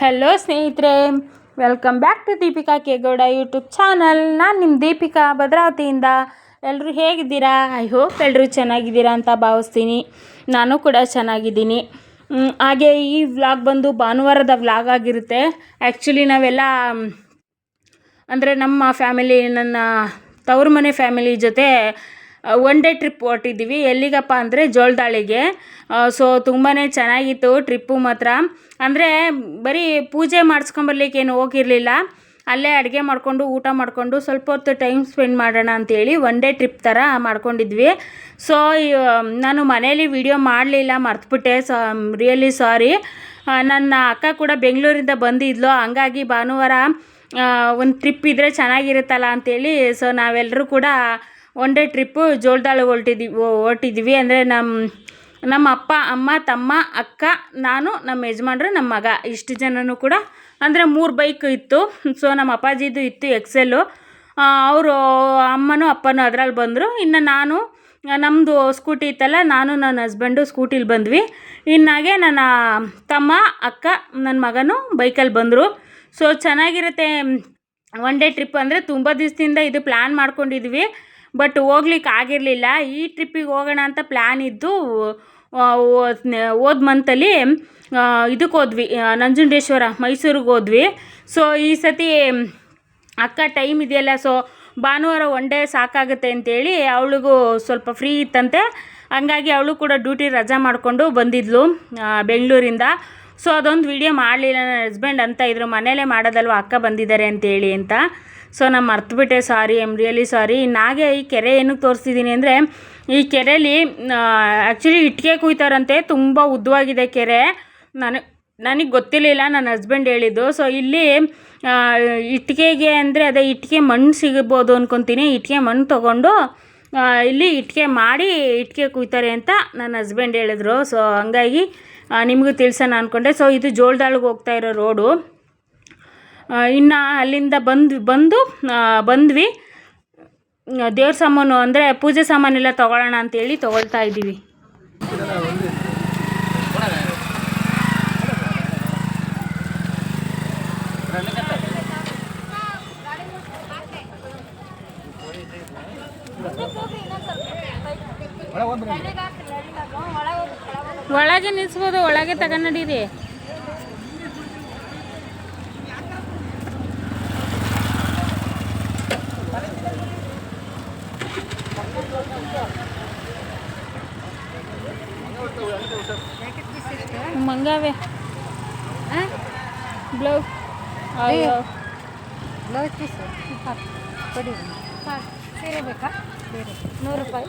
Hello ಸ್ನೇಹಿತರೆ. Welcome back to Deepika Kegowda YouTube channel ನಾನು ನಿಮ್ಮ ದೀಪಿಕಾ ಭದ್ರಾವತಿಯಿಂದ. ಎಲ್ಲರೂ ಹೇಗಿದ್ದೀರಾ? ಐ ಹೋಪ್ ಎಲ್ಲರೂ ಚೆನ್ನಾಗಿದ್ದೀರಾ ಅಂತ ಭಾವಿಸ್ತೀನಿ. ನಾನು ಕೂಡ ಚೆನ್ನಾಗಿದ್ದೀನಿ. ಹಾಗೆ ಈ ವ್ಲಾಗ್ ಬಂದು ಭಾನುವಾರದ ವ್ಲಾಗ್ ಆಗಿರುತ್ತೆ. ಆ್ಯಕ್ಚುಲಿ ನಾವೆಲ್ಲ, ಅಂದರೆ ನಮ್ಮ ಫ್ಯಾಮಿಲಿ ನನ್ನ ತವ್ರ ಮನೆ ಫ್ಯಾಮಿಲಿ ಜೊತೆ ಒನ್ ಡೇ ಟ್ರಿಪ್ ಹೊರಟಿದ್ದೀವಿ. ಎಲ್ಲಿಗಪ್ಪ ಅಂದರೆ ಜೋಳದಾಳಿಗೆ ಸೊ ತುಂಬಾ ಚೆನ್ನಾಗಿತ್ತು ಟ್ರಿಪ್ಪು ಮಾತ್ರ. ಅಂದರೆ ಬರೀ ಪೂಜೆ ಮಾಡಿಸ್ಕೊಂಬರ್ಲಿಕ್ಕೆ ಏನು ಹೋಗಿರಲಿಲ್ಲ. ಅಲ್ಲೇ ಅಡುಗೆ ಮಾಡಿಕೊಂಡು, ಊಟ ಮಾಡಿಕೊಂಡು ಸ್ವಲ್ಪ ಹೊತ್ತು ಟೈಮ್ ಸ್ಪೆಂಡ್ ಮಾಡೋಣ ಅಂತೇಳಿ ಒನ್ ಡೇ ಟ್ರಿಪ್ ಥರ ಮಾಡ್ಕೊಂಡಿದ್ವಿ. ಸೊ ನಾನು ಮನೇಲಿ ವಿಡಿಯೋ ಮಾಡಲಿಲ್ಲ, ಮರ್ತುಬಿಟ್ಟೆ. ಸೊ ರಿಯಲಿ ಸಾರಿ ನನ್ನ ಅಕ್ಕ ಕೂಡ ಬೆಂಗಳೂರಿಂದ ಬಂದಿದ್ಲು. ಹಂಗಾಗಿ ಭಾನುವಾರ ಒಂದು ಟ್ರಿಪ್ ಇದ್ದರೆ ಚೆನ್ನಾಗಿರುತ್ತಲ್ಲ ಅಂತೇಳಿ ಸೊ ನಾವೆಲ್ಲರೂ ಕೂಡ ಒನ್ ಡೇ ಟ್ರಿಪ್ಪು ಜೋಳದಾಳು ಹೊರಟಿದ್ದೀವಿ ಹೊರಟಿದ್ವಿ ಅಂದರೆ ನಮ್ಮ ನಮ್ಮ ಅಪ್ಪ, ಅಮ್ಮ, ತಮ್ಮ, ಅಕ್ಕ, ನಾನು, ನಮ್ಮ ಯಜಮಾನ್ರು, ನಮ್ಮ ಮಗ. ಇಷ್ಟು ಜನನೂ ಕೂಡ ಅಂದರೆ ಮೂರು ಬೈಕ್ ಇತ್ತು. ಸೊ ನಮ್ಮ ಅಪ್ಪಾಜಿದು ಇತ್ತು ಎಕ್ಸೆಲ್ಲು ಅವರು, ಅಮ್ಮನೂ, ಅಪ್ಪನೂ ಅದ್ರಲ್ಲಿ ಬಂದರು. ಇನ್ನು ನಾನು ನಮ್ಮದು ಸ್ಕೂಟಿ ಇತ್ತಲ್ಲ, ನಾನು, ನನ್ನ ಹಸ್ಬೆಂಡು ಸ್ಕೂಟಿಲಿ ಬಂದ್ವಿ. ಇನ್ನಾಗೆ ನನ್ನ ತಮ್ಮ, ಅಕ್ಕ ನನ್ನ ಮಗನೂ ಬೈಕಲ್ಲಿ ಬಂದರು. ಸೊ ಚೆನ್ನಾಗಿರುತ್ತೆ ಒನ್ ಡೇ ಟ್ರಿಪ್ ಅಂದರೆ ತುಂಬ ದಿವಸದಿಂದ ಇದು ಪ್ಲ್ಯಾನ್ ಮಾಡ್ಕೊಂಡಿದ್ವಿ. ಬಟ್ ಹೋಗ್ಲಿಕ್ಕೆ ಆಗಿರಲಿಲ್ಲ. ಈ ಟ್ರಿಪ್ಪಿಗೆ ಹೋಗೋಣ ಅಂತ ಪ್ಲ್ಯಾನ್ ಇದ್ದು ಹೋದ ಮಂತಲ್ಲಿ ಇದಕ್ಕೆ ಹೋದ್ವಿ. ನಂಜುಂಡೇಶ್ವರ, ಮೈಸೂರಿಗೆ ಹೋದ್ವಿ. ಸೊ ಈ ಸತಿ, ಅಕ್ಕ ಟೈಮ್ ಇದೆಯಲ್ಲ. ಸೊ ಭಾನುವಾರ ಒನ್ ಡೇ ಸಾಕಾಗುತ್ತೆ ಅಂತೇಳಿ ಅವಳಿಗೂ ಸ್ವಲ್ಪ ಫ್ರೀ ಇತ್ತಂತೆ. ಹಂಗಾಗಿ ಅವಳು ಕೂಡ ಡ್ಯೂಟಿ ರಜಾ ಮಾಡಿಕೊಂಡು ಬಂದಿದ್ಲು ಬೆಂಗಳೂರಿಂದ. ಸೊ ಅದೊಂದು ವಿಡಿಯೋ ಮಾಡಲಿಲ್ಲ ನನ್ನ ಹಸ್ಬೆಂಡ್ ಅಂತ ಇದ್ರು. ಮನೇಲೇ ಮಾಡೋದಲ್ವ, ಅಕ್ಕ ಬಂದಿದ್ದಾರೆ ಅಂತೇಳಿ ಅಂತ. ಸೊ ನಾನು ಮರ್ತುಬಿಟ್ಟೆ, ಸಾರಿ ಎಂ ರಿಯಲಿ ಸಾರಿ ನಾಗೆ ಈ ಕೆರೆ ಏನಕ್ಕೆ ತೋರಿಸ್ತಿದ್ದೀನಿ ಅಂದರೆ, ಈ ಕೆರೆಯಲ್ಲಿ ಆ್ಯಕ್ಚುಲಿ ಇಟ್ಟಿಗೆ ಕುಯ್ತಾರಂತೆ, ತುಂಬ ಉದ್ದವಾಗಿದೆ ಕೆರೆ. ನನಗೆ ನನಗೆ ಗೊತ್ತಿರಲಿಲ್ಲ ನನ್ನ ಹಸ್ಬೆಂಡ್ ಹೇಳಿದ್ದು. ಸೊ ಇಲ್ಲಿ ಇಟ್ಟಿಗೆಗೆ ಅಂದರೆ ಅದೇ ಇಟ್ಟಿಗೆ ಮಣ್ಣು ಸಿಗ್ಬೋದು ಅಂದ್ಕೊತೀನಿ ಇಟ್ಟಿಗೆ ಮಣ್ಣು ತೊಗೊಂಡು ಇಲ್ಲಿ ಇಟ್ಟಿಗೆ ಮಾಡಿ ಇಟ್ಟಿಗೆ ಕುಯ್ತಾರೆ ಅಂತ ನನ್ನ ಹಸ್ಬೆಂಡ್ ಹೇಳಿದ್ರು. ಸೊ ಹಂಗಾಗಿ ನಿಮಗೂ ತಿಳಿಸೋಣ ಅಂದ್ಕೊಂಡೆ ಸೊ ಇದು ಜೋಳದಾಳಿಗೆ ಹೋಗ್ತಾ ಇರೋ ರೋಡು ಇನ್ನು ಅಲ್ಲಿಂದ ಬಂದು ಬಂದು ಬಂದ್ವಿ. ದೇವ್ರ ಸಾಮಾನು ಅಂದರೆ ಪೂಜೆ ಸಾಮಾನೆಲ್ಲ ತೊಗೊಳ್ಳೋಣ ಅಂತೇಳಿ ತೊಗೊಳ್ತಾ ಇದ್ದೀವಿ. ಒಳಗೆ ನಿಲ್ಸ್ಬೋದು, ಒಳಗೆ ತಗೊಂಡಿರಿ ಮಂಗಾವೆ ಬ್ಲೌಸ್ ಅಯ್ಯೋ ಬ್ಲೌಸ್ ಪೀಸ್ ಕೊಡಿ ಸೀರೆ ಬೇಕಾ ಬೇರೆ ನೂರು ರೂಪಾಯಿ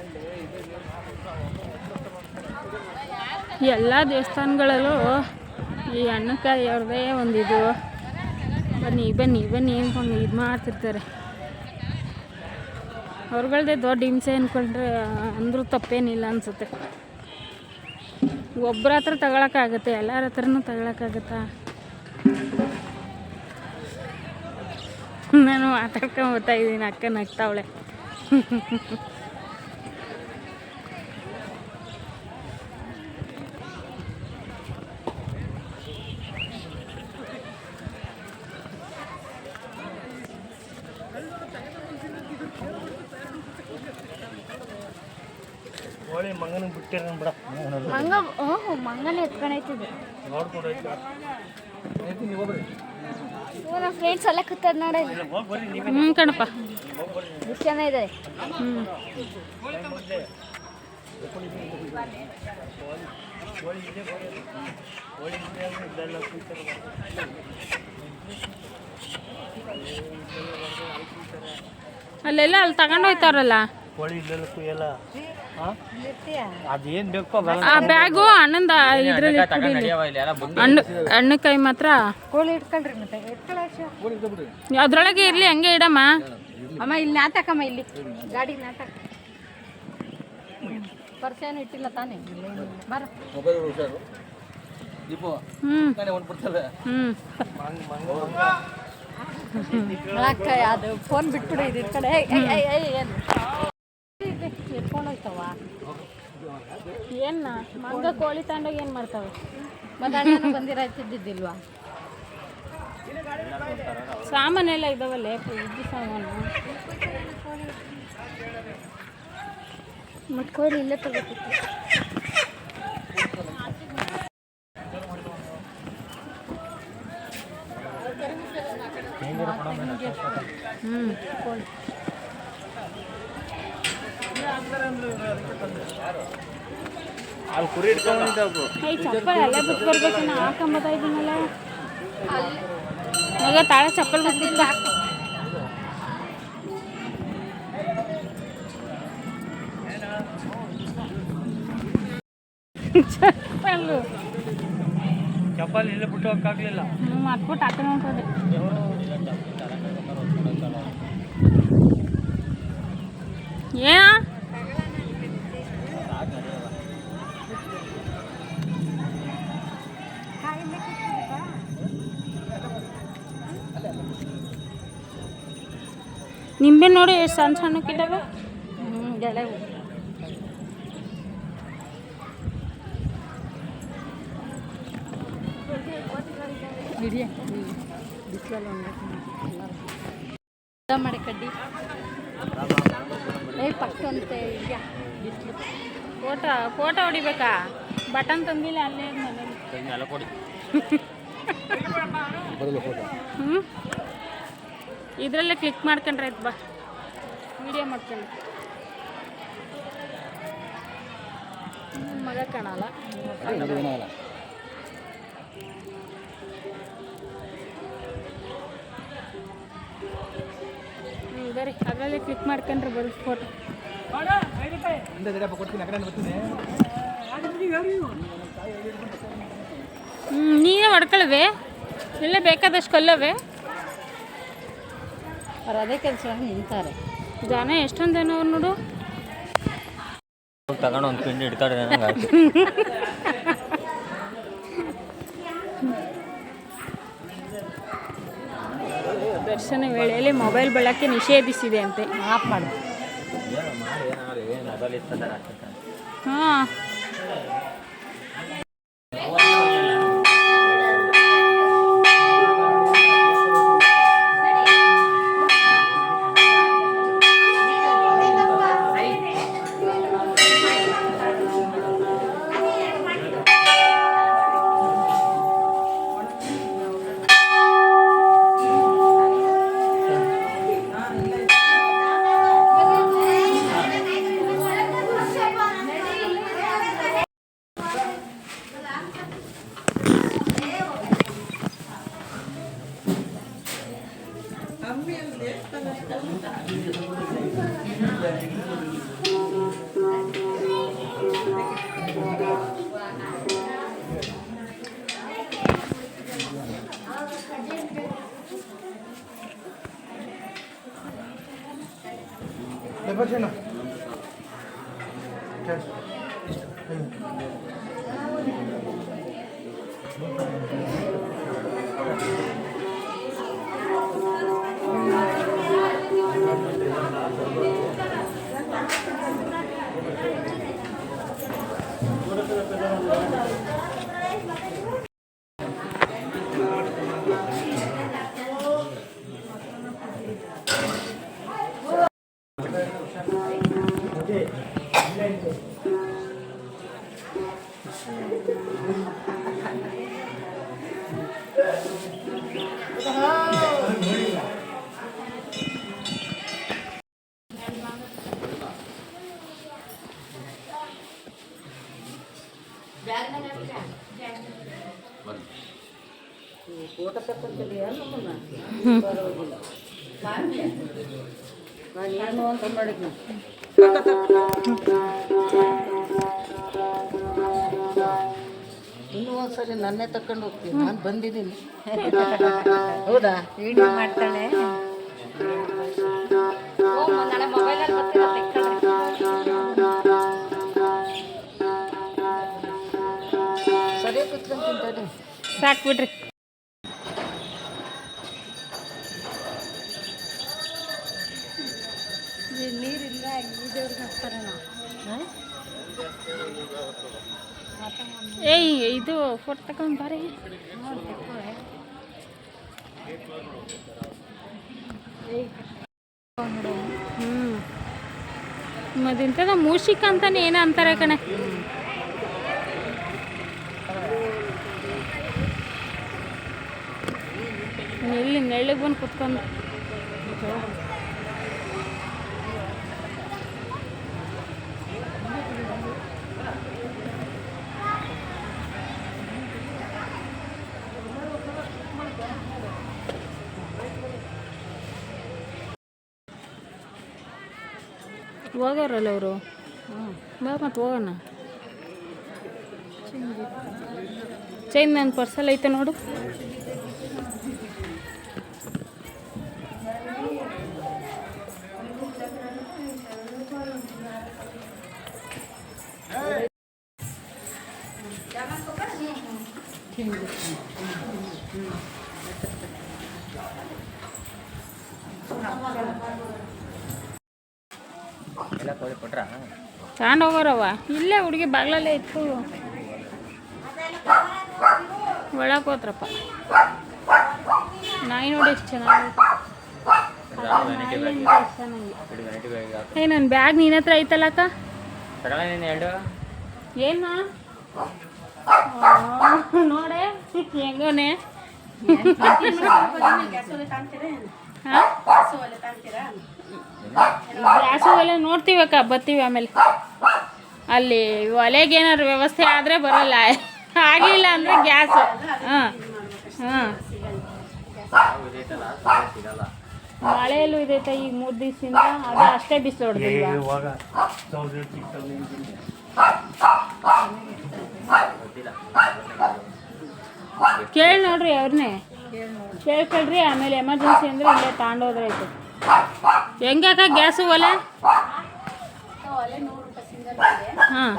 ದೇವಸ್ಥಾನಗಳಲ್ಲೂ ಈ ಹಣ್ಣುಕಾಯಿ ಅವ್ರದ್ದೇ ಒಂದಿದು ಬನ್ನಿ ಬನ್ನಿ ಬನ್ನಿ ಅಂದ್ಕೊಂಡು ಇದು ಮಾಡ್ತಿರ್ತಾರೆ. ಅವ್ರಗಳದೇ ದೊಡ್ಡ ಹಿಂಸೆ ಅಂದ್ಕೊಂಡ್ರೆ ಅಂದರೂ ತಪ್ಪೇನಿಲ್ಲ ಅನಿಸುತ್ತೆ. ಒಬ್ಬರ ಹತ್ರ ತಗೊಳಕ್ಕಾಗತ್ತೆ ಎಲ್ಲರ ಹತ್ರನು ತಗೊಳಕ್ಕಾಗತ್ತಾ ನಾನು ಮಾತಾಡ್ಕೊಂಡು ಇದ್ದೀನಿ ಅಕ್ಕ ನಗ್ತಾವಳೆ ಹೋಳಿ ಮಂಗನ ಬಿಟ್ಟಿರ ಬಿಡ. ಮಂಗ ಹ್ಞೂ ಮಂಗನ ಎತ್ಕೊಂಡೈತಿದ್ದು ನಮ್ಮ ಫ್ರೆಂಡ್ಸ್ ಎಲ್ಲ ಕೂತದ ನೋಡಿ. ಹ್ಞೂ ಕಣಪ್ಪ. ಎಷ್ಟು ಜನ ಇದೆ ಹ್ಞೂ ಅಲ್ಲೆಲ್ಲ ಅಲ್ಲಿ ತಗೊಂಡು ಅದೇನ್ ಬೇಕೋ ಆ ಬ್ಯಾಗು ಅಣ್ಣಂದ ಇದ್ರಲ್ಲಿ ಇಟ್ಬಿಡಿ ಹಣ್ಣು ಹಣ್ಣುಕಾಯಿ ಮಾತ್ರ. ಕೋಳಿ ಇಟ್ಕೊಳ್ರಿ ಮತ್ತೆ ಅದ್ರೊಳಗೆ ಇರ್ಲಿ ಹಂಗೆ ಇಡಮ್ಮ. ಅಮ್ಮ ಇಲ್ಲಿ ನಾತಕಮ್ಮ ಇಲ್ಲಿ. ಗಾಡಿ ಏನು ಇಟ್ಟಿಲ್ಲ ತಾನೇ. ಬರ. ಅದು ಫೋನ್ ಬಿಟ್ಬಿಡು ಇದ್ರ ಕಡೆ ಏಯ್, ಏಯ್, ಏಯ್, ಏಯ್, ಏನು ಎತ್ಕೊಂಡು ಹೋಯ್ತವ ಏನ್ನ? ಮಂಗ ಕೋಳಿ ತಗೊಂಡೋಗಿ ಏನು ಮಾಡ್ತಾವೆ? ಮತ್ತೆ ಅಣ್ಣನೂ ಬಂದಿರಾಯ್ತಿದ್ದಿಲ್ವಾ ಸಾಮಾನೆಲ್ಲ ಇದಾವಲ್ಲ? ಇದ್ದು ಸಾಮಾನು. ಮತ್ತೆ ಕೋಳಿ ಇಲ್ಲೇ ತಗೋತಿತ್ತು. ಹ್ಮ್ ಅಲ್ಲಿ ಕುರಿ ಇಟ್ಕೊಂಡಿದ್ದಾವು ಈ ಚಪ್ಪಲ್ ಅಲ್ಲೇ ಬಿಟ್ಟು ಬರ್ಬೇಕು ನಾ ಹಾಕೊಂಬತ್ತಾ ಇದ್ದೀನಲ್ಲ. ಮಗ ತಾಳ ಚಪ್ಪಲ್ ಬಿಟ್ಟು ಚಪ್ಪಲ್ಲು. ಚಪ್ಪಲ್ ಇಲ್ಲಿ ಬಿಟ್ಟು ಹೋಗಕ್ಕಾಗ್ಲಿಲ್ಲ. ಮತ್ಬಿಟ್ಟು ಹಾಕೊಂಡು ಹೊಂಟೋದೆ ಏನ ನೋಡಿ ಎಷ್ಟು ಸಣ್ಣ ಸಣ್ಣಕ್ಕಿದ್ದಾವೆ ಹ್ಞೂ ಗೆಳೆವು ಮಾಡಿ ಕಡ್ಡಿ. ಏ ಪಕ್ಕಂತೆ ಬಿಸಿಲು ಫೋಟೋ ಫೋಟೋ ಹೊಡಿಬೇಕಾ? ಬಟನ್ ತಂದಿಲ್ಲ ಅಲ್ಲೇ ಹ್ಞೂ ಇದರಲ್ಲೇ ಕ್ಲಿಕ್ ಮಾಡ್ಕೊಂಡ್ರೆ ಆಯ್ತು ಬಾ. ವಿಡಿಯೋ ಮಾಡ್ಕೊಂಡು. ಮಗ ಕಾಣಲ್ಲ. ಬರ್ರಿ ಅದರಲ್ಲೇ ಕ್ಲಿಕ್ ಮಾಡ್ಕೊಂಡ್ರೆ ಬರುತ್ತೆ ಫೋಟೋ ಹ್ಞೂ ನೀವೇ ಹೊಡ್ಕೊಳ್ವೆ? ಇಲ್ಲೇ ಬೇಕಾದಷ್ಟು ಕೊಲ್ಲವೆ? ಅವ್ರು ಅದೇ ಕೆಲಸ ನಿಂತಾರೆ. ಜನ ಎಷ್ಟೊಂದು ಜನ ಅವ್ರು ನೋಡು. ತಗೊಂಡು ಒಂದು ಪಿಂಡಿ ಇಡ್ತಾಳೆ ದರ್ಶನ ವೇಳೆಯಲ್ಲಿ ಮೊಬೈಲ್ ಬಳಕೆ ನಿಷೇಧಿಸಿದೆ ಅಂತೆ. ಆಫ್ ಮಾಡು. ಹಾಂ. ಒಂದ್ಸರಿ ನನ್ನೇ ತಕೊಂಡು ಹೋಗ್ತೀನಿ. ನಾನು ಬಂದಿದ್ದೀನಿ. ಹೌದಾ? ವಿಡಿಯೋ ಮಾಡ್ತಾಳೆ. ಸರಿ ಕುತ್ಕೊಂತೀನಿ ಸಾಕು ಬಿಡ್ರಿ ನೀರಿಲ್ಲ ಇದೇವ್ರಿಗೆ ಹಾಕ್ತಾರೆ ನಾವು ಏಯ್ ಇದು ಫೋಟೋ ತಗೊಂಡು ಬಾರಿ ಹ್ಞೂ ಮದಿಂತದ ಮೂಷಿಕ ಅಂತಾನೆ ಏನೋ ಅಂತಾರೆ ಕಣೆ? ನೆಲ್ಲಿ ನೆಳ್ಳಿಗೆ ಬಂದು ಕುತ್ಕೊಂಡು. ಹೋಗೋರಲ್ಲ ಅವರು ಬಾ ಮತ್ತೆ ಹೋಗೋಣ. ಚೈನ್ ನನ್ನ ಪರ್ಸಲ್ ಐತೆ ನೋಡು. ಎಲ್ಲ ಕೋಳಿ ಕೊಟ್ರಾ ತಗೊಂಡು ಹೋಗೋರವ ಇಲ್ಲೇ ಹುಡುಗಿ ಬಾಗ್ಲಲ್ಲೇ ಇತ್ತು ಒಳಗೆ ಹೋತ್ರಪ್ಪ ನಾಯಿ ನೋಡಿ ಎಷ್ಟು ಚೆನ್ನಾಗಿ ಏ ನನ್ನ ಬ್ಯಾಗ್ ನಿನ್ನ ಹತ್ರ ನೀನು ಎರಡು ಏನ? ನೋಡೆ. ಹೆಂಗೋನೆ ಗ್ಯಾಸು ಒಲೆ ನೋಡ್ತೀವಕ್ಕ ಬರ್ತೀವಿ ಆಮೇಲೆ. ಅಲ್ಲಿ ಒಲೆಗೆ ಏನಾದ್ರು ವ್ಯವಸ್ಥೆ ಆದರೆ ಬರಲ್ಲ. ಆಗಲಿಲ್ಲ ಅಂದರೆ ಗ್ಯಾಸ್. ಹಾಂ ಹಾಂ. ಮಳೆಯಲ್ಲೂ ಇದೈತೆ ಈಗ ಮೂರು ದಿವಸದಿಂದ. ಅದೇ ಅಷ್ಟೇ ಬಿಸಿಲು ಕೇಳಿ ನೋಡ್ರಿ ಅವ್ರನ್ನೇ ಕೇಳ್ಕೊಳ್ರಿ, ಆಮೇಲೆ ಎಮರ್ಜೆನ್ಸಿ ಅಂದರೆ ಇಲ್ಲೇ ತಾಂಡೋದ್ರೆ ಆಯ್ತು ಹೆಂಗಾಕ ಗ್ಯಾಸು ಒಲೆ? ಹಾಂ.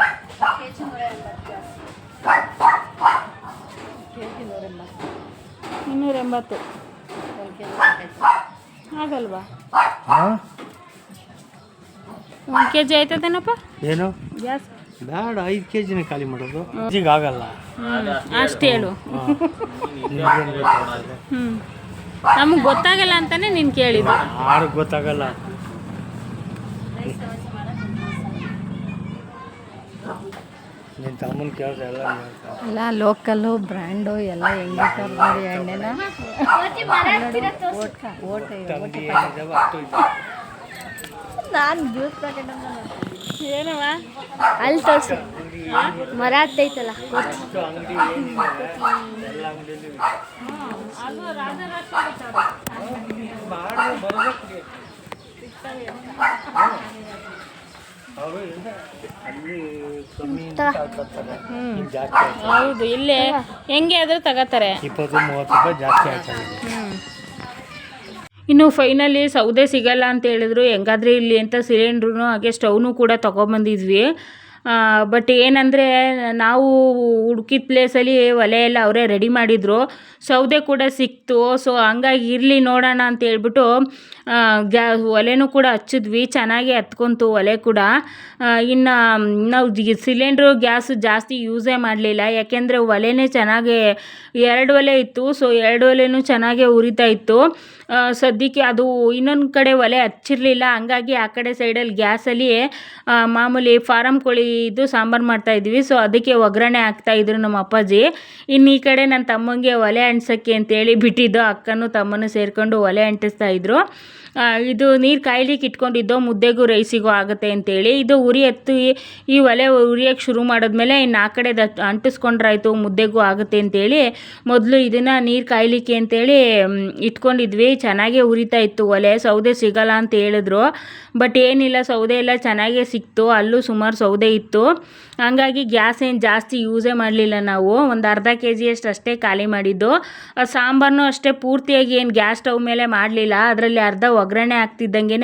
ಇನ್ನೂರ ಎಂಬತ್ತು ಆಗಲ್ವಾ ಒಂದು ಕೆ ಜಿ ಆಯ್ತದೇನಪ್ಪ? ಏನು? ಗ್ಯಾಸ್. ಬೇಡ ಐದು ಕೆ ಜಿನ ಖಾಲಿ ಮಾಡೋದು. ಈಗ ಆಗಲ್ಲ. ಅಷ್ಟು ಹೇಳು. ಹ್ಞೂ ನಮಗೆ ಗೊತ್ತಾಗಲ್ಲ ಅಂತಾನೆ ನೀನು ಕೇಳಿದ್ದು. ಯಾರು ಗೊತ್ತಾಗಲ್ಲ. ನಿನ್ನ ತಮ್ಮನ ಕೇಳಿದ್ರೆ ಎಲ್ಲ ಲೋಕಲ್ಲು ಬ್ರ್ಯಾಂಡು ಎಲ್ಲ ಹೆಂಗೆ ಮಾಡಿ ಎಣ್ಣೆನ ಓಟ್ ಓಟ್ ತಂಗಿ ಏನಿದಾವೆ ಅಷ್ಟು ಇದೆ. ನಾನು ಜ್ಯೂಸ್ ಪ್ಯಾಕೆಟ್ ಏನವ ಅಲ್ಲಿ ತೋರಿಸು. ಮರ ಹತ್ತೈತಲ್ಲ. ಹೌದು ಇಲ್ಲೇ ಹೆಂಗೆ ಆದರೂ ತಗೋತಾರೆ. ಇಪ್ಪತ್ತು ಮೂವತ್ತು ರೂಪಾಯಿ ಜಾಸ್ತಿ ಆಯ್ತದೆ ಇನ್ನು ಫೈನಲಿ ಸೌದೆ ಸಿಗಲ್ಲ ಅಂತ ಹೇಳಿದ್ರು. ಹೆಂಗಾದ್ರೆ ಇಲ್ಲಿ ಅಂತ ಸಿಲಿಂಡ್ರು ಹಾಗೆ ಸ್ಟವ್ನು ಕೂಡ ತೊಗೊಂಬಂದಿದ್ವಿ. ಬಟ್ ಏನಂದರೆ ನಾವು ಹುಡುಕಿದ ಪ್ಲೇಸಲ್ಲಿ ಒಲೆ ಎಲ್ಲ ಅವರೇ ರೆಡಿ ಮಾಡಿದರು. ಸೌದೆ ಕೂಡ ಸಿಕ್ತು. ಸೊ ಹಂಗಾಗಿ ಇರಲಿ ನೋಡೋಣ ಅಂತ ಹೇಳ್ಬಿಟ್ಟು ಗ್ಯಾ, ಒಲೆನೂ ಕೂಡ ಹಚ್ಚಿದ್ವಿ. ಚೆನ್ನಾಗಿ ಹತ್ಕೊಂತು ಒಲೆ ಕೂಡ. ಇನ್ನು ನಾವು ಸಿಲಿಂಡ್ರು ಗ್ಯಾಸ್ ಜಾಸ್ತಿ ಯೂಸೇ ಮಾಡಲಿಲ್ಲ. ಯಾಕೆಂದರೆ ಒಲೆನೇ ಚೆನ್ನಾಗಿ, ಎರಡು ಒಲೆ ಇತ್ತು. ಸೊ ಎರಡು ಒಲೆನೂ ಚೆನ್ನಾಗೇ ಉರಿತಾ ಇತ್ತು. ಸದ್ಯಕ್ಕೆ ಅದು ಇನ್ನೊಂದು ಕಡೆ ಒಲೆ ಹಚ್ಚಿರಲಿಲ್ಲ. ಹಂಗಾಗಿ ಆ ಕಡೆ ಸೈಡಲ್ಲಿ ಗ್ಯಾಸಲ್ಲಿ ಮಾಮೂಲಿ ಫಾರಮ್ ಕೋಳಿ ಇದು ಸಾಂಬಾರು ಮಾಡ್ತಾಯಿದ್ವಿ ಸೊ ಅದಕ್ಕೆ ಒಗ್ಗರಣೆ ಹಾಕ್ತಾಯಿದ್ರು ನಮ್ಮ ಅಪ್ಪಾಜಿ. ಇನ್ನು ಈ ಕಡೆ ನನ್ನ ತಮ್ಮಂಗೆ ಒಲೆ ಅಂಟಿಸೋಕ್ಕೆ ಅಂತೇಳಿ ಬಿಟ್ಟಿದ್ದು ಅಕ್ಕನೂ ತಮ್ಮನೂ ಸೇರಿಕೊಂಡು ಒಲೆ ಅಂಟಿಸ್ತಾ ಇದ್ರು. ಆ, ಇದು ನೀರು ಕಾಯ್ಲಿಕ್ಕೆ ಇಟ್ಕೊಂಡಿದ್ದೋ ಮುದ್ದೆಗೂ ರೈಸಿಗೂ ಆಗುತ್ತೆ ಅಂತೇಳಿ ಇದು ಉರಿ ಹತ್ತು ಈ ಒಲೆ ಉರಿಯೋಕ್ಕೆ ಶುರು ಮಾಡಿದ್ಮೇಲೆ ಇನ್ನು ಆ ಕಡೆ ಅಂಟಿಸ್ಕೊಂಡ್ರಾಯ್ತು, ಮುದ್ದೆಗೂ ಆಗುತ್ತೆ ಅಂತೇಳಿ ಮೊದಲು ಇದನ್ನು ನೀರು ಕಾಯ್ಲಿಕ್ಕೆ ಅಂತೇಳಿ ಇಟ್ಕೊಂಡಿದ್ವಿ. ಚೆನ್ನಾಗೇ ಉರಿತಾ ಇತ್ತು ಒಲೆ, ಸೌದೆ ಸಿಗಲ್ಲ ಅಂತ ಹೇಳಿದ್ರು. ಬಟ್ ಏನಿಲ್ಲ, ಸೌದೆ ಎಲ್ಲ ಚೆನ್ನಾಗೇ ಸಿಕ್ತು. ಅಲ್ಲೂ ಸುಮಾರು ಸೌದೆ ಇತ್ತು. ಹಂಗಾಗಿ ಗ್ಯಾಸ್ ಏನು ಜಾಸ್ತಿ ಯೂಸೇ ಮಾಡಲಿಲ್ಲ ನಾವು. ಒಂದು ಅರ್ಧ ಕೆ ಜಿಯಷ್ಟು ಅಷ್ಟೇ ಖಾಲಿ ಮಾಡಿದ್ದು. ಸಾಂಬಾರನ್ನು ಅಷ್ಟೇ ಪೂರ್ತಿಯಾಗಿ ಏನು ಗ್ಯಾಸ್ ಸ್ಟವ್ ಮೇಲೆ ಮಾಡಲಿಲ್ಲ. ಅದರಲ್ಲಿ ಅರ್ಧ ಒಗ್ಗರಣೆ ಆಗ್ತಿದ್ದಂಗೆ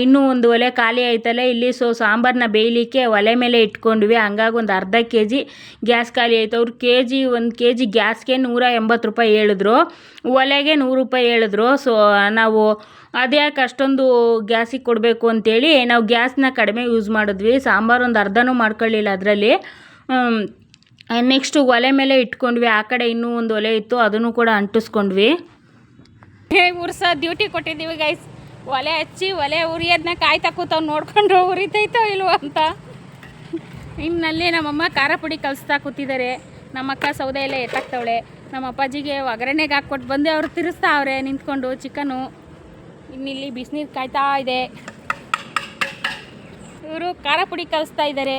ಇನ್ನೂ ಒಂದು ಒಲೆ ಖಾಲಿ ಆಯ್ತಲ್ಲ, ಇಲ್ಲಿ ಸೊ ಸಾಂಬಾರನ್ನ ಬೇಯಲಿಕ್ಕೆ ಒಲೆ ಮೇಲೆ ಇಟ್ಕೊಂಡ್ವಿ. ಹಂಗಾಗಿ ಒಂದು ಅರ್ಧ ಕೆ ಜಿ ಗ್ಯಾಸ್ ಖಾಲಿ ಆಯಿತು. ಅವ್ರು ಕೆ ಜಿ ಒಂದು ಕೆ ಜಿ ಗ್ಯಾಸ್ಗೆ ನೂರ ಎಂಬತ್ತು ರೂಪಾಯಿ ಹೇಳಿದ್ರು. ಒಲೆಗೆ ನೂರು ರೂಪಾಯಿ ಹೇಳಿದ್ರು. ಸೊ, ನಾವು ಅದ್ಯಾಕೆ ಅಷ್ಟೊಂದು ಗ್ಯಾಸಿಗೆ ಕೊಡಬೇಕು ಅಂತೇಳಿ ನಾವು ಗ್ಯಾಸ್ನ ಕಡಿಮೆ ಯೂಸ್ ಮಾಡಿದ್ವಿ. ಸಾಂಬಾರು ಒಂದು ಅರ್ಧನೂ ಮಾಡ್ಕೊಳ್ಳಿಲ್ಲ ಅದರಲ್ಲಿ. ನೆಕ್ಸ್ಟು ಒಲೆ ಮೇಲೆ ಇಟ್ಕೊಂಡ್ವಿ. ಆ ಕಡೆ ಇನ್ನೂ ಒಂದು ಒಲೆ ಇತ್ತು, ಅದನ್ನು ಕೂಡ ಅಂಟಿಸ್ಕೊಂಡ್ವಿ. ಉರ್ಸ ಡ್ಯೂಟಿ ಕೊಟ್ಟಿದ್ದೀವಿ ಗೈಸ್ ಒಲೆ ಹಚ್ಚಿ, ಒಲೆ ಉರಿಯೋದನ್ನ ಕಾಯ್ತಾ ಕೂತಾವ್ ನೋಡ್ಕೊಂಡು ಉರಿತೈತೋ ಇಲ್ವೋ ಅಂತ. ಇನ್ನಲ್ಲಿ ನಮ್ಮಮ್ಮ ಖಾರ ಪುಡಿ ಕಲಿಸ್ತಾ ಕೂತಿದ್ದಾರೆ ನಮ್ಮಕ್ಕ ಸೌದೆ ಎಲ್ಲ ಎತ್ತಾಕ್ತವಳೆ. ನಮ್ಮ ಅಪ್ಪಾಜಿಗೆ ಒಗ್ಗರಣೆಗೆ ಹಾಕ್ಕೊಟ್ಟು ಬಂದು ಅವ್ರು ತಿರ್ಸ್ತಾ ಅವ್ರೆ, ನಿಂತ್ಕೊಂಡು ಚಿಕನು. ಇನ್ನಿಲ್ಲಿ ಬಿಸಿನೀರು ಕಾಯ್ತಾ ಇದೆ. ಇವರು ಖಾರ ಪುಡಿ ಕಲಿಸ್ತಾ ಇದ್ದಾರೆ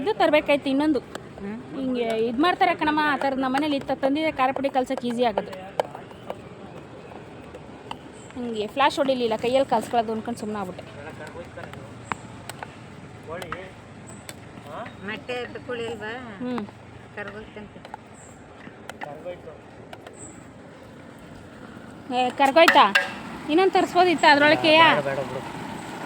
ಇದು ತರಬೇಕಾಯ್ತು ಇನ್ನೊಂದು. ಹಿಂಗೆ ಇದು ಮಾಡ್ತಾರೆ ಕಣಮ್ಮ ಆ ಥರದ್ದು ನಮ್ಮ ಮನೇಲಿ ಇತ್ತ ತಂದಿದೆ ಖಾರ ಪುಡಿ ಕಲ್ಸಕ್ಕೆ ಈಸಿ ಆಗೋದು. ಹಿಂಗೆ ಫ್ಲಾಶ್ ಹೊಡಿಲಿಲ್ಲ ಕೈಯಲ್ಲಿ ಕಲ್ಸ್ಕೊಳ್ಳೋದು ಅಂದ್ಕೊಂಡು ಸುಮ್ಮನೆ ಆಗ್ಬಿಟ್ಟೆ. ಹ್ಞೂ ಏ ಕರ್ಗೋಯ್ತಾ? ಇನ್ನೊಂದು ತರಿಸ್ಬೋದಿತ್ತ ಬಿಡು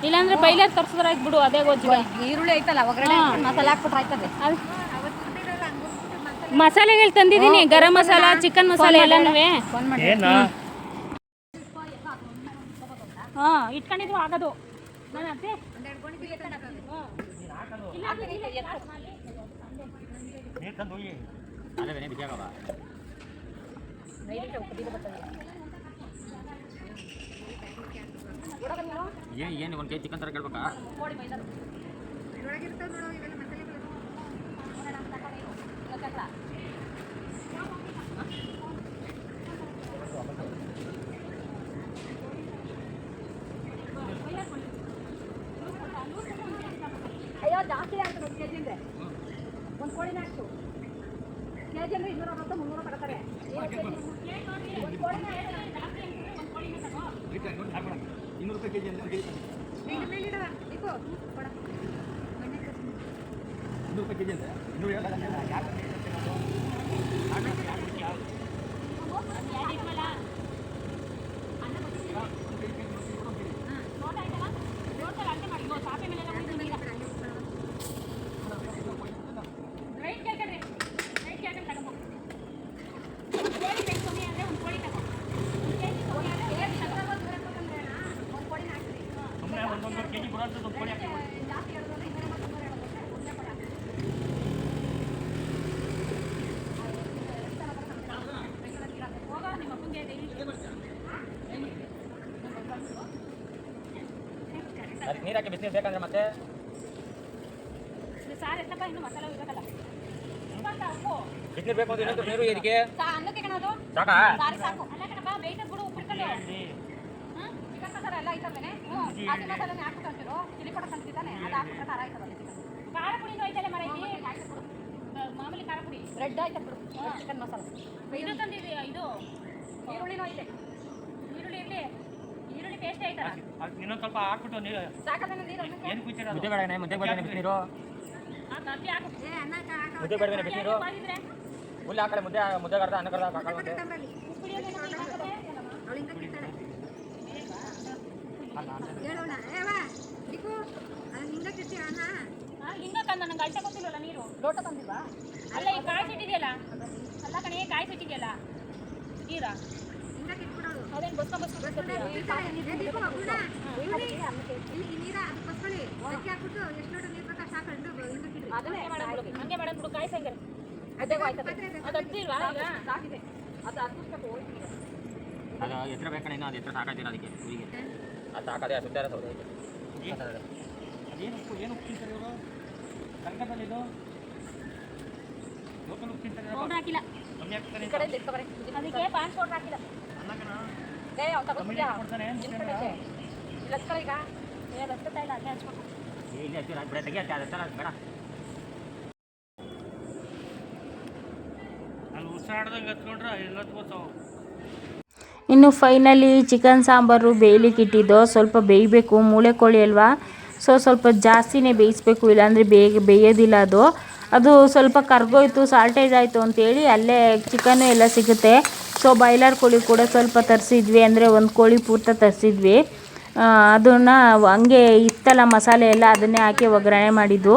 ಇಲ್ಲಾಂದ್ರೆ ಬೈಲರ್ ತರಿಸಿದ್ರೆ ಆಯ್ತು ಬಿಡು ಅದೇ ಗೊತ್ತಿಲ್ಲ ಈರುಳ್ಳಿ ಐತಲ್ಲ ಒಗ್ಗರಣೆ ಮಸಾಲೆ ಹಾಕ್ಬಿಟ್ರೆ ಆಯ್ತದೆ. ಅದು ಮಸಾಲೆಗಳು ತಂದಿದ್ದೀನಿ ಗರಂ ಮಸಾಲ ಚಿಕನ್ ಮಸಾಲೆ ಎಲ್ಲನೂ ಹಾಂ ಇಟ್ಕೊಂಡಿದ್ರು ಆಗೋದು. ಏನು ಏನು ಒಂದು ಕೆ ಚಿಕನ್ ಥರ ಕೇಳ್ಬೇಕಾ? ಅಯ್ಯೋ, ಜಾಸ್ತಿ ಆಗ್ತದೆ ಒಂದು ಕೆ ಜಿ ಅಂದರೆ. ಒಂದು ಕೋಳಿನ ಅಷ್ಟು ಕೆ ಜಿ ಅಂದರೆ ಇನ್ನೂರ ಅರವತ್ತು ಮುನ್ನೂರು ಕೊಡ್ತಾರೆ ಅದಕ್ಕೆ ನೀರು ಹಾಕಿ ಬಿಸಿನೀರು ಬೇಕಂದ್ರೆ ಮತ್ತೆ ಸಾರು ಎತ್ತಪ್ಪ ಇನ್ನು ಮಸಾಲೆ ಇರಬೇಕಲ್ಲ ಬಿಸಿನೀರು ಬೇಕು ಅಂದ್ರೆ ಇನ್ನೊಂದು ನೀರು ಇದಕ್ಕೆ ಅನ್ನಕ್ಕೆ ಕಣದು ಸಾಕಾ ಸಾರಿ ಸಾಕು ಅಲ್ಲ ಕಣಪ್ಪ ಬೇಯ್ತದ ಬಿಡು ಉಪ್ಪಿಟ್ಕೊಂಡು ಹಾಂ ಚಿಕನ್ ಮಸಾಲ ಎಲ್ಲ ಐತಲ್ವೇನೆ ಹ್ಞೂ ಹಾಕಿ ಬಿಸಿನೀರು ಬೇಕಂದ್ರೆ ಮತ್ತೆ? ಚಿಲ್ಲಿ ಬೇಕು ಅಂದ್ರೆ ಇನ್ನೊಂದು ನೀರು ಖಾರ ಆಯ್ತದ ಖಾರ ಪುಡಿನೂ ಐತಲ್ಲ ಮರ ಮಾಮೂಲಿ ಖಾರ ಪುಡಿ. ರೆಡ್ ಆಯ್ತಾ ಬಿಡು. ಚಿಕನ್ ಮಸಾಲ. ಇದು ತಂದಿದೆ ಇದು? ಈರುಳ್ಳಿನೂ ಐತೆ ಈರುಳ್ಳಿ ಇರಲಿ. ಪೇಸ್ಟ್ ಐತಲ್ಲ. ಇನ್ನೊಂದು ಸ್ವಲ್ಪ ಹಾಕ್ಬಿಟ್ಟು ನೀರು. ಸಾಕದನ್ನ ನೀರು ಏನು ಮುದ್ದೆ ಬೇಡ ಮುದ್ದೆ ಬೇಡ ಬಿಸಿನೀರು ಮುದ್ದೆ ಬೇಡ ಬಿಸಿನೀರು ಹುಲ್ಲು ಹಾಕಲ್ಲ ಮುದ್ದೆ ಮುದ್ದೆ ಕರ್ದ ಅನ್ನ ಕರ್ದ ಹಾಕಲ್ವಂತೆ ಹೇಳೋಣ. ಏವ ದಿಕ್ಕು ಅದು ಹಿಂಗ ಕಿಟ್ಟಿ ಅಣ್ಣ ಹಾ, ಹಿಂಗ ತಂದ ನಂಗೆ ಅಳತೆ ಗೊತ್ತಿಲ್ವಲ್ಲ ನೀರು? ಲೋಟ ತಂದಿಲ್ವಾ? ಅಲ್ಲ ಈ ಕಾಯಿ ಸಿಟ್ಟಿದೆಯಲ್ಲ? ಅಲ್ಲ ಕಣೆ ಕಾಯಿ ಸಿಟ್ಟಿದೆಯಲ್ಲ? ನೀರ? ಹಿಂಗ ಅದೇನು ಅದು ಮಾಡೋದು ಬಿಡು ಕಾಯಿ ಸಂಗರೆ ಅದೇ ಅದು ಅದು ಅದು ಎತ್ತರ ಬೇಕಣ ಇನ್ನು ಅದು ಎತ್ತರ ಸಾಕಾಯ್ತಿಲ್ಲ ಅದಕ್ಕೆ ಊರಿಗೆ ಅದು ಸಾಕದೆ ಸುತ್ತಾರ ಸೌದೆ ಏನು ಉಪ್ಪು ಏನು ಉಪ್ಪು ತಿಂತಾರೆ ಇವರು ಕಲ್ಕತ್ತಲ್ಲಿ ಇದು ಲೋಕಲ್ ಉಪ್ಪು ತಿಂತಾರೆ ಹಾಕಿಲ್ಲ ಕಮ್ಮಿ ಆಗ್ತಾರೆ ಅದಕ್ಕೆ ಪಾನ್ ಪೌಡ್ರ್ ಹಾಕಿಲ್ಲ ಏ ಅವ್ನು ತಗೋತಿದ್ಯಾ ನಿಂತ್ಕೊಂಡೈತೆ ಇಲ್ಲ ಹಚ್ಕೊಳ್ಳ ಈಗ. ಏ ಹಚ್ಕೊತಾ ಇಲ್ಲ ಅಲ್ಲೇ ಹಚ್ಬೇಕು. ಏ ಇಲ್ಲಿ ಹಚ್ಚಿರ ಬೇಡ ತೆಗಿಯತ್ತೆ ಅದು ಥರ ಬೇಡ. ಅಲ್ಲಿ ಉಸಿರಾಡ್ದಂಗೆ ಹತ್ಕೊಂಡ್ರೆ ಎಲ್ಲ ಹತ್ಕೋತಾವ ಇನ್ನು ಫೈನಲಿ ಚಿಕನ್ ಸಾಂಬಾರು ಬೇಯಲಿಕ್ಕೆ ಇಟ್ಟಿದ್ದು. ಸ್ವಲ್ಪ ಬೇಯಬೇಕು ಮೂಳೆ ಕೋಳಿ ಅಲ್ವಾ? ಸೊ ಸ್ವಲ್ಪ ಜಾಸ್ತಿನೇ ಬೇಯಿಸ್ಬೇಕು ಇಲ್ಲಾಂದರೆ ಬೇಗ ಬೇಯೋದಿಲ್ಲ ಅದು. ಅದು ಸ್ವಲ್ಪ ಕರ್ಗೋಯ್ತು ಸಾಲ್ಟೇಜ್ ಆಯಿತು ಅಂತೇಳಿ ಅಲ್ಲೇ ಚಿಕನ್ನು ಎಲ್ಲ ಸಿಗುತ್ತೆ. ಸೊ ಬಾಯ್ಲರ್ ಕೋಳಿ ಕೂಡ ಸ್ವಲ್ಪ ತರಿಸಿದ್ವಿ ಅಂದರೆ ಒಂದು ಕೋಳಿ ಪೂರ್ತ ತರಿಸಿದ್ವಿ. ಅದನ್ನು ಹಂಗೆ ಇತ್ತಲ್ಲ ಮಸಾಲೆ ಎಲ್ಲ ಅದನ್ನೇ ಹಾಕಿ ಒಗ್ಗರಣೆ ಮಾಡಿದ್ದು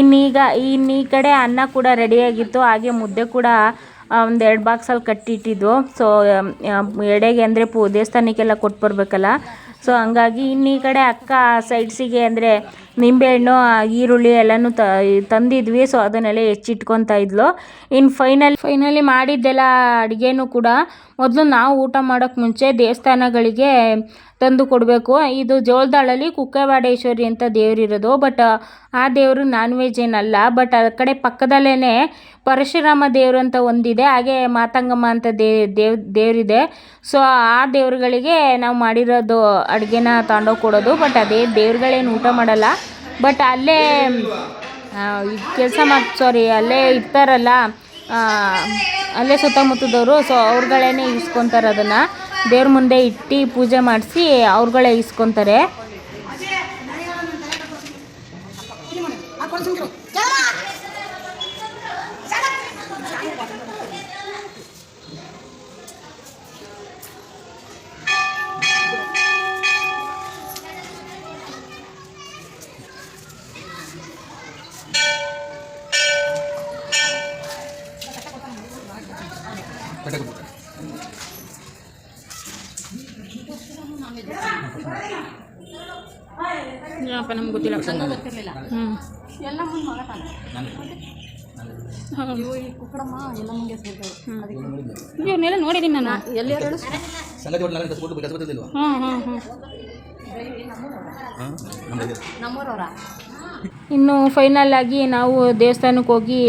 ಇನ್ನೀಗ ಇನ್ನು ಈ ಕಡೆ ಅನ್ನ ಕೂಡ ರೆಡಿಯಾಗಿತ್ತು ಹಾಗೆ ಮುದ್ದೆ ಕೂಡ ಒಂದು ಎರಡು ಬಾಕ್ಸಲ್ಲಿ ಕಟ್ಟಿಟ್ಟಿದ್ದು. ಸೊ ಎಡೆಗೆ ಅಂದರೆ ಪೂ, ದೇವಸ್ಥಾನಕ್ಕೆಲ್ಲ ಕೊಟ್ಟು ಬರಬೇಕಲ್ಲ. ಸೊ ಹಂಗಾಗಿ ಇನ್ನು ಕಡೆ ಅಕ್ಕ ಸೈಡ್ಸಿಗೆ ಅಂದರೆ ನಿಂಬೆಹಣ್ಣು ಈರುಳ್ಳಿ ಎಲ್ಲನೂ ತ, ತಂದಿದ್ವಿ. ಸೊ ಅದನ್ನೆಲ್ಲ ಹೆಚ್ಚಿಟ್ಕೊತಾ ಇದ್ಲು. ಇನ್ನು ಫೈನಲ್, ಫೈನಲಿ ಮಾಡಿದ್ದೆಲ್ಲ ಅಡುಗೆನೂ ಕೂಡ ಮೊದಲು ನಾವು ಊಟ ಮಾಡೋಕ್ಕೆ ಮುಂಚೆ ದೇವಸ್ಥಾನಗಳಿಗೆ ತಂದು ಕೊಡಬೇಕು. ಇದು ಜೋಳದಾಳಲ್ಲಿ ಕುಕ್ಕವಾಡೇಶ್ವರಿ ಅಂತ ದೇವರಿರೋದು. ಬಟ್ ಆ ದೇವರು ನಾನ್ ವೆಜ್ ಏನಲ್ಲ. ಬಟ್ ಆ ಕಡೆ ಪಕ್ಕದಲ್ಲೇ ಪರಶುರಾಮ ದೇವರು ಅಂತ ಒಂದಿದೆ. ಹಾಗೆ ಮಾತಂಗಮ್ಮ ಅಂತ ದೇ, ದೇವ್, ದೇವರಿದೆ. ಸೊ ಆ ದೇವ್ರುಗಳಿಗೆ ನಾವು ಮಾಡಿರೋದು ಅಡುಗೆನ ತಗೊಂಡೋಗಿ ಕೊಡೋದು. ಬಟ್ ಅದೇ ದೇವ್ರುಗಳೇನು ಊಟ ಮಾಡಲ್ಲ. ಬಟ್ ಅಲ್ಲೇ ಕೆಲಸ ಮಾಡಿ ಸಾರಿ ಅಲ್ಲೇ ಇರ್ತಾರಲ್ಲ ಅಲ್ಲೇ ಸುತ್ತಮುತ್ತದವರು ಸೊ ಅವ್ರುಗಳೇನೆ ಇಸ್ಕೊತಾರೆ ಅದನ್ನು. ದೇವ್ರ ಮುಂದೆ ಇಟ್ಟು ಪೂಜೆ ಮಾಡಿಸಿ ಅವ್ರುಗಳೇ ಇಸ್ಕೊತಾರೆ. ಏನಪ್ಪ ನಮ್ಗೆ ಗೊತ್ತಿಲ್ಲ. ಹ್ಞೂ ಎಲ್ಲ ಮುಂದೆ ಮಾಡತ್ತಾನೆ ಇವು ಈ ಕುಕ್ಕಡಮ್ಮ ಎಲ್ಲ ಮುಂದೆ ಸೇರ್ತವೆ ಇವನ್ನೆಲ್ಲ ನೋಡಿದ್ದೀನಿ ನಾನು. ಎಲ್ಲಿ ಎರಡು ಸಂಗತಿ ಒಟ್ಟು ನನಗೆ ಕಸ್ಬಿಟ್ಟು ಕಸ್ಬಿಟ್ಟಿಲ್ವಾ ಹ್ಞೂ ಹ್ಞೂ ಹ್ಞೂ ನಮ್ಮೂರವ್ರ? ಇನ್ನು ಫೈನಲ್ ಆಗಿ ನಾವು ದೇವಸ್ಥಾನಕ್ಕೆ ಹೋಗಿ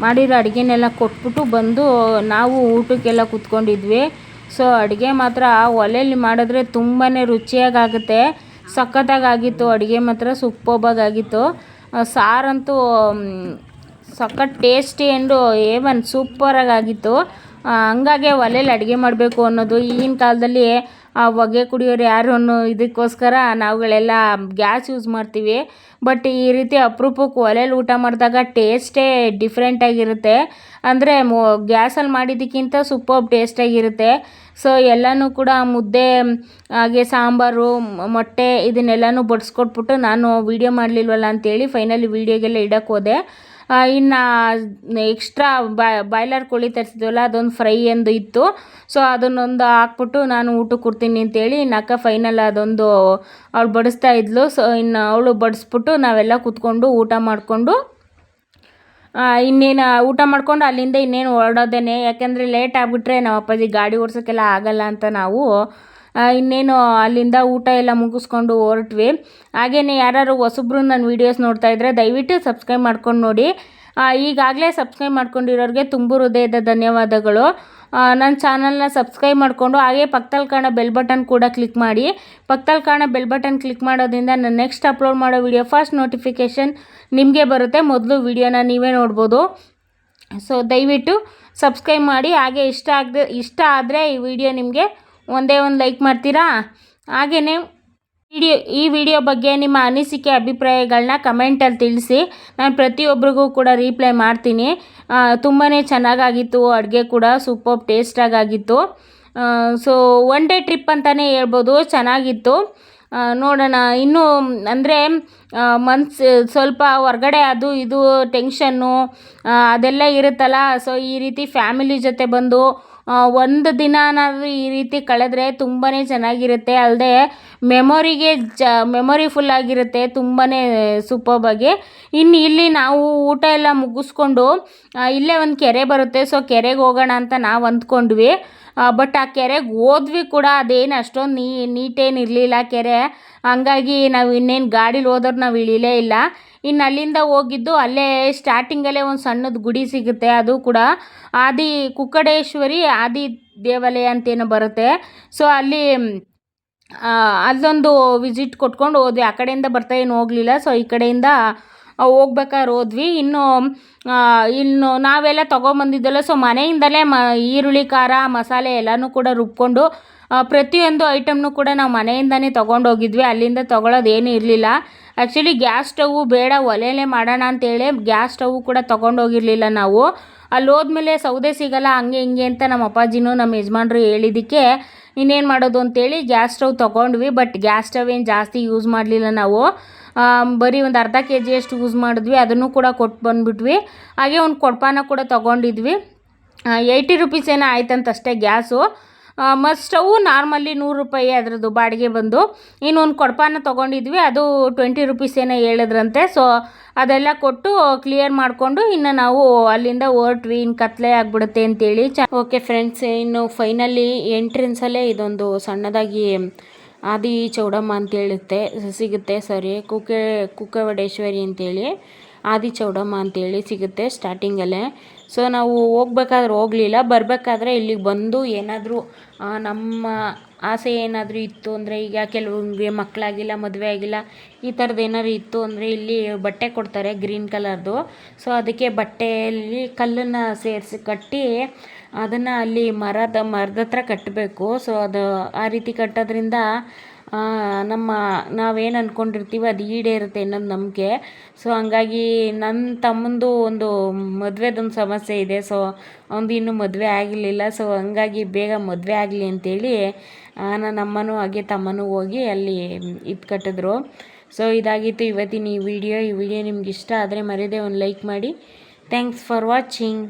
ಮಾಡಿರೋ ಅಡುಗೆನೆಲ್ಲ ಕೊಟ್ಬಿಟ್ಟು ಬಂದು ನಾವು ಊಟಕ್ಕೆಲ್ಲ ಕೂತ್ಕೊಂಡಿದ್ವಿ. ಸೊ, ಅಡುಗೆ ಮಾತ್ರ ಒಲೆಯಲ್ಲಿ ಮಾಡಿದ್ರೆ ತುಂಬಾ ರುಚಿಯಾಗುತ್ತೆ ಸಖತ್ತಾಗಿತ್ತು ಅಡುಗೆ ಮಾತ್ರ ಸೂಪರ್ಬಾಗಿತ್ತು ಸಾರಂತೂ ಸಖತ್ ಟೇಸ್ಟಿ ಆ್ಯಂಡು ಏವನ್ ಸೂಪರಾಗಿತ್ತು ಆಗಿತ್ತು ಹಂಗಾಗೆ ಒಲೆಯಲ್ಲಿ ಅಡುಗೆ ಮಾಡಬೇಕು ಅನ್ನೋದು ಈಗಿನ ಕಾಲದಲ್ಲಿ ಆ ಹೊಗೆ ಕುಡಿಯೋರು ಯಾರು ಅನ್ನೋ ಇದಕ್ಕೋಸ್ಕರ ನಾವುಗಳೆಲ್ಲ ಗ್ಯಾಸ್ ಯೂಸ್ ಮಾಡ್ತೀವಿ. ಬಟ್ ಈ ರೀತಿ ಅಪರೂಪಕ್ಕೆ ಒಲೆಯಲ್ಲಿ ಊಟ ಮಾಡಿದಾಗ ಟೇಸ್ಟೇ ಡಿಫ್ರೆಂಟಾಗಿರುತ್ತೆ ಅಂದರೆ ಮೊ, ಗ್ಯಾಸಲ್ಲಿ ಮಾಡಿದ್ದಕ್ಕಿಂತ ಸೂಪರ್ ಟೇಸ್ಟಾಗಿರುತ್ತೆ ಸೊ ಎಲ್ಲನೂ ಕೂಡ ಮುದ್ದೆ, ಹಾಗೆ ಸಾಂಬಾರು ಮೊಟ್ಟೆ ಇದನ್ನೆಲ್ಲನೂ ಬಡಿಸ್ಕೊಟ್ಬಿಟ್ಟು ನಾನು ವೀಡಿಯೋ ಮಾಡಲಿಲ್ವಲ್ಲ ಅಂತೇಳಿ ಫೈನಲಿ ವೀಡಿಯೋಗೆಲ್ಲ ಇಡಕ್ಕೆ ಹೋದೆ. ಇನ್ನು ಎಕ್ಸ್ಟ್ರಾ ಬಾಯ್ಲರ್ ಕೋಳಿ ತರಿಸಿದ್ವಲ್ಲ, ಅದೊಂದು ಫ್ರೈ ಎಂದು ಇತ್ತು. ಸೊ ಅದನ್ನೊಂದು ಹಾಕ್ಬಿಟ್ಟು ನಾನು ಊಟಕ್ಕೆ ಕೊಡ್ತೀನಿ ಅಂತೇಳಿ ನಕ್ಕ ಫೈನಲ್ ಅದೊಂದು ಅವಳು ಬಡಿಸ್ತಾ ಇದ್ಲು. ಸೊ ಇನ್ನು ಅವಳು ಬಡಿಸ್ಬಿಟ್ಟು ನಾವೆಲ್ಲ ಕೂತ್ಕೊಂಡು ಊಟ ಮಾಡಿಕೊಂಡು ಇನ್ನೇನು ಊಟ ಮಾಡಿಕೊಂಡು ಅಲ್ಲಿಂದ ಇನ್ನೇನು ಹೊರಡೋದೇನೆ. ಯಾಕೆಂದರೆ ಲೇಟ್ ಆಗಿಬಿಟ್ರೆ ನಮ್ಮ ಅಪ್ಪಾಜಿ ಗಾಡಿ ಓಡಿಸೋಕ್ಕೆಲ್ಲ ಆಗಲ್ಲ ಅಂತ ನಾವು ಇನ್ನೇನು ಅಲ್ಲಿಂದ ಊಟ ಎಲ್ಲ ಮುಗಿಸ್ಕೊಂಡು ಹೊರಟ್ವಿ. ಹಾಗೆಯೇ ಯಾರು ಹೊಸಬ್ರು ನನ್ನ ವೀಡಿಯೋಸ್ ನೋಡ್ತಾ ಇದ್ದರೆ ದಯವಿಟ್ಟು ಸಬ್ಸ್ಕ್ರೈಬ್ ಮಾಡ್ಕೊಂಡು ನೋಡಿ. ಈಗಾಗಲೇ ಸಬ್ಸ್ಕ್ರೈಬ್ ಮಾಡ್ಕೊಂಡಿರೋರಿಗೆ ತುಂಬ ಹೃದಯದ ಧನ್ಯವಾದಗಳು. ನನ್ನ ಚಾನಲ್ನ ಸಬ್ಸ್ಕ್ರೈಬ್ ಮಾಡಿಕೊಂಡು ಹಾಗೆ ಪಕ್ಕದಲ್ಲಿ ಕಾಣೋ ಬೆಲ್ ಬಟನ್ ಕೂಡ ಕ್ಲಿಕ್ ಮಾಡಿ. ಪಕ್ಕದಲ್ಲಿ ಕಾಣೋ ಬೆಲ್ ಬಟನ್ ಕ್ಲಿಕ್ ಮಾಡೋದ್ರಿಂದ ನಾನು ನೆಕ್ಸ್ಟ್ ಅಪ್ಲೋಡ್ ಮಾಡೋ ವಿಡಿಯೋ ಫಸ್ಟ್ ನೋಟಿಫಿಕೇಷನ್ ನಿಮಗೆ ಬರುತ್ತೆ. ಮೊದಲು ವಿಡಿಯೋನ ನೀವೇ ನೋಡ್ಬೋದು. ಸೊ ದಯವಿಟ್ಟು ಸಬ್ಸ್ಕ್ರೈಬ್ ಮಾಡಿ. ಹಾಗೆ ಇಷ್ಟ ಆಗದೆ ಇಷ್ಟ ಆದರೆ ಈ ವಿಡಿಯೋ ನಿಮಗೆ ಒಂದೇ ಒಂದು ಲೈಕ್ ಮಾಡ್ತೀರಾ? ಹಾಗೆಯೇ ವಿಡಿಯೋ, ಈ ವಿಡಿಯೋ ಬಗ್ಗೆ ನಿಮ್ಮ ಅನಿಸಿಕೆ ಅಭಿಪ್ರಾಯಗಳನ್ನ ಕಮೆಂಟಲ್ಲಿ ತಿಳಿಸಿ. ನಾನು ಪ್ರತಿಯೊಬ್ಬರಿಗೂ ಕೂಡ ರೀಪ್ಲೈ ಮಾಡ್ತೀನಿ. ತುಂಬಾ ಚೆನ್ನಾಗಾಗಿತ್ತು, ಅಡುಗೆ ಕೂಡ ಸೂಪರ್ ಟೇಸ್ಟಾಗಿತ್ತು ಸೊ ಒನ್ ಡೇ ಟ್ರಿಪ್ ಅಂತಲೇ ಹೇಳ್ಬೋದು, ಚೆನ್ನಾಗಿತ್ತು. ನೋಡೋಣ. ಇನ್ನೂ, ಅಂದರೆ ಮನ್ಸ್, ಸ್ವಲ್ಪ ಹೊರ್ಗಡೆ ಅದು ಇದು ಟೆನ್ಷನ್ನು ಅದೆಲ್ಲ ಇರುತ್ತಲ್ಲ. ಸೊ, ಈ ರೀತಿ ಫ್ಯಾಮಿಲಿ ಜೊತೆ ಬಂದು ಒಂದು ದಿನನಾದರೂ ಈ ರೀತಿ ಕಳೆದ್ರೆ ತುಂಬಾ ಚೆನ್ನಾಗಿರುತ್ತೆ. ಅಲ್ಲದೆ ಮೆಮೊರಿಗೆ ಜ, ಮೆಮೊರಿ ಫುಲ್ ಆಗಿರುತ್ತೆ ತುಂಬಾ ಸೂಪರ್ಬಾಗಿ. ಇನ್ನು ಇಲ್ಲಿ ನಾವು ಊಟ ಎಲ್ಲ ಮುಗಿಸ್ಕೊಂಡು ಇಲ್ಲೇ ಒಂದು ಕೆರೆ ಬರುತ್ತೆ. ಸೊ, ಕೆರೆಗೆ ಹೋಗೋಣ ಅಂತ ನಾವು ಅಂದ್ಕೊಂಡ್ವಿ. ಬಟ್ ಆ ಕೆರೆಗೆ ಹೋದ್ವಿ ಕೂಡ ಅದೇನು ಅಷ್ಟೊಂದು ನೀ, ನೀಟೇನು ಇರಲಿಲ್ಲ ಕೆರೆ. ಹಂಗಾಗಿ ನಾವು ಇನ್ನೇನು ಗಾಡೀಲಿ ಹೋದ್ರೆ ನಾವು ಇಳಿಲೇ ಇಲ್ಲ. ಇನ್ನು ಅಲ್ಲಿಂದ ಹೋಗಿದ್ದು ಅಲ್ಲೇ ಸ್ಟಾರ್ಟಿಂಗಲ್ಲೇ ಒಂದು ಸಣ್ಣದು ಗುಡಿ ಸಿಗುತ್ತೆ, ಅದು ಕೂಡ ಆದಿ ಕುಕ್ಕಡೇಶ್ವರಿ ಆದಿ ದೇವಾಲಯ ಅಂತೇನೋ ಬರುತ್ತೆ. ಸೊ ಅಲ್ಲಿ ಅಲ್ಲೊಂದು ವಿಸಿಟ್ ಕೊಟ್ಕೊಂಡು ಹೋದ್ವಿ. ಆ ಕಡೆಯಿಂದ ಬರ್ತಾ ಏನು ಹೋಗಲಿಲ್ಲ. ಸೊ ಈ ಕಡೆಯಿಂದ ಹೋಗ್ಬೇಕಾದ್ರೆ ಹೋದ್ವಿ. ಇನ್ನು ಇನ್ನು ನಾವೆಲ್ಲ ತೊಗೊಂಬಂದಿದ್ದಲ್ಲ ಸೊ ಮನೆಯಿಂದಲೇ ಮ, ಈರುಳ್ಳಿ, ಖಾರ, ಮಸಾಲೆ ಎಲ್ಲನೂ ಕೂಡ ರುಬ್ಕೊಂಡು ಪ್ರತಿಯೊಂದು ಐಟಮ್ನು ಕೂಡ ನಾವು ಮನೆಯಿಂದನೇ ತೊಗೊಂಡೋಗಿದ್ವಿ ಅಲ್ಲಿಂದ ತೊಗೊಳೋದೇನೂ ಇರಲಿಲ್ಲ. ಆ್ಯಕ್ಚುಲಿ ಗ್ಯಾಸ್ ಸ್ಟವ್ ಬೇಡ ಒಲೆಯಲ್ಲೇ ಮಾಡೋಣ ಅಂತೇಳಿ ಗ್ಯಾಸ್ ಸ್ಟವ್ ಕೂಡ ತೊಗೊಂಡೋಗಿರಲಿಲ್ಲ ನಾವು. ಅಲ್ಲಿ ಹೋದ್ಮೇಲೆ ಸೌದೆ ಸಿಗಲ್ಲ, ಹಂಗೆ ಹಿಂಗೆ ಅಂತ ನಮ್ಮ ಅಪ್ಪಾಜಿನೂ ನಮ್ಮ ಯಜಮಾನ್ರು ಹೇಳಿದ್ದಕ್ಕೆ ಇನ್ನೇನು ಮಾಡೋದು ಅಂತೇಳಿ ಗ್ಯಾಸ್ ಸ್ಟವ್ ತೊಗೊಂಡ್ವಿ. ಬಟ್ ಗ್ಯಾಸ್ ಸ್ಟವ್ ಏನು ಜಾಸ್ತಿ ಯೂಸ್ ಮಾಡಲಿಲ್ಲ ನಾವು. ಬರೀ ಒಂದು ಅರ್ಧ ಕೆ ಜಿಯಷ್ಟು ಯೂಸ್ ಮಾಡಿದ್ವಿ, ಅದನ್ನು ಕೂಡ ಕೊಟ್ಟು ಬಂದುಬಿಟ್ವಿ. ಹಾಗೆ ಒಂದು ಕೊಡ್ಪಾನ ಕೂಡ ತೊಗೊಂಡಿದ್ವಿ. ಏಯ್ಟಿ ರುಪೀಸ್ ಏನೋ ಆಯ್ತಂತ ಅಷ್ಟೇ ಗ್ಯಾಸು. ಮತ್ತು ಸ್ಟವ್ ನಾರ್ಮಲಿ ನೂರು ರೂಪಾಯಿ ಅದರದ್ದು ಬಾಡಿಗೆ ಬಂದು. ಇನ್ನೊಂದು ಕೊಡಪಾನ ತೊಗೊಂಡಿದ್ವಿ, ಅದು ಟ್ವೆಂಟಿ ರುಪೀಸ್ ಏನೋ ಹೇಳಿದ್ರಂತೆ. ಸೊ ಅದೆಲ್ಲ ಕೊಟ್ಟು ಕ್ಲಿಯರ್ ಮಾಡಿಕೊಂಡು ಇನ್ನು ನಾವು ಅಲ್ಲಿಂದ ಹೊರಟ್ವಿ ಇನ್ನು ಕತ್ಲೆ ಆಗಿಬಿಡುತ್ತೆ ಅಂತೇಳಿ. ಚ ಓಕೆ ಫ್ರೆಂಡ್ಸ್ ಇನ್ನು ಫೈನಲಿ ಎಂಟ್ರೆನ್ಸಲ್ಲೇ ಇದೊಂದು ಸಣ್ಣದಾಗಿ ಆದಿ ಚೌಡಮ್ಮ ಅಂತೇಳುತ್ತೆ, ಸಿಗುತ್ತೆ ಸಾರಿ ಕುಕ್ಕೆ ವಡೇಶ್ವರಿ ಅಂತೇಳಿ, ಆದಿ ಚೌಡಮ್ಮ ಅಂತೇಳಿ ಸಿಗುತ್ತೆ ಸ್ಟಾರ್ಟಿಂಗಲ್ಲೇ ಸೊ ನಾವು ಹೋಗ್ಬೇಕಾದ್ರೆ ಹೋಗಲಿಲ್ಲ, ಬರಬೇಕಾದ್ರೆ ಇಲ್ಲಿಗೆ ಬಂದು ಏನಾದರೂ ನಮ್ಮ ಆಸೆ ಏನಾದರೂ ಇತ್ತು ಅಂದರೆ ಈಗ ಕೆಲವೊಂದು ಮಕ್ಕಳಾಗಿಲ್ಲ ಮದುವೆ ಆಗಿಲ್ಲ, ಈ ಥರದ್ದು ಏನಾದ್ರು ಇತ್ತು ಅಂದರೆ ಇಲ್ಲಿ ಬಟ್ಟೆ ಕೊಡ್ತಾರೆ ಗ್ರೀನ್ ಕಲರ್ದು ಸೊ ಅದಕ್ಕೆ ಬಟ್ಟೆಯಲ್ಲಿ ಕಲ್ಲನ್ನು ಸೇರಿಸಿ ಕಟ್ಟಿ ಅದನ್ನು ಅಲ್ಲಿ ಮರದ ಮರದ ಹತ್ರ ಕಟ್ಟಬೇಕು ಸೊ ಅದು ಆ ರೀತಿ ಕಟ್ಟೋದ್ರಿಂದ ನಮ್ಮ ನಾವೇನು ಅಂದ್ಕೊಂಡಿರ್ತೀವಿ ಅದು ಈಡೇರುತ್ತೆ ಅನ್ನೋದು ನಂಬಿಕೆ ಸೊ ಹಂಗಾಗಿ ನನ್ನ ತಮ್ಮಂದು ಒಂದು ಮದುವೆದೊಂದು ಸಮಸ್ಯೆ ಇದೆ. ಸೊ ಅವನು ಇನ್ನೂ ಮದುವೆ ಆಗಿರಲಿಲ್ಲ ಸೊ ಹಂಗಾಗಿ ಬೇಗ ಮದುವೆ ಆಗಲಿ ಅಂತೇಳಿ ನನ್ನ ಅಮ್ಮನೂ ಹಾಗೆ ತಮ್ಮನೂ ಹೋಗಿ ಅಲ್ಲಿ ಇದು ಕಟ್ಟಿದ್ರು. ಸೊ ಇದಾಗಿತ್ತು ಇವತ್ತಿನ ಈ ವಿಡಿಯೋ. ಈ ವಿಡಿಯೋ ನಿಮ್ಗೆ ಇಷ್ಟ ಆದರೆ ಮರೆಯದೆ ಒಂದು ಲೈಕ್ ಮಾಡಿ. Thanks for watching